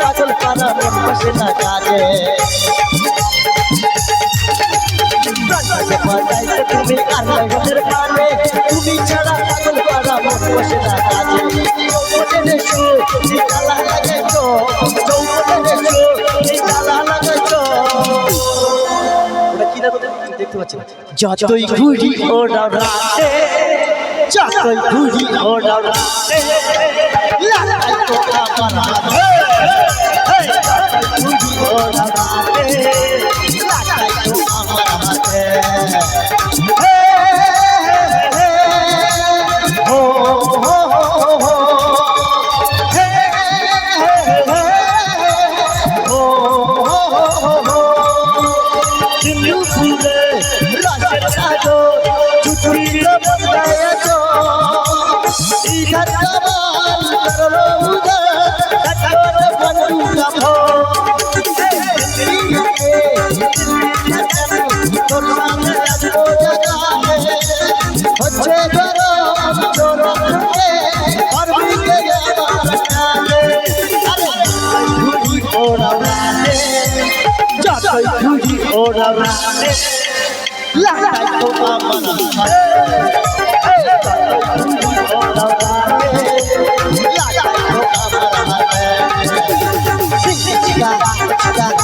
পাগল পাড়া মন বসে না কাজে লাগাইছো তুমি আর লাগাইছো কানে তুমি ছাড়া পাগল করা মন যতই ঘুরি ওরা যতই ঘুরি ওরা লাগাই তো আমার ওরা লাগে লাগে তো আমার Yeah.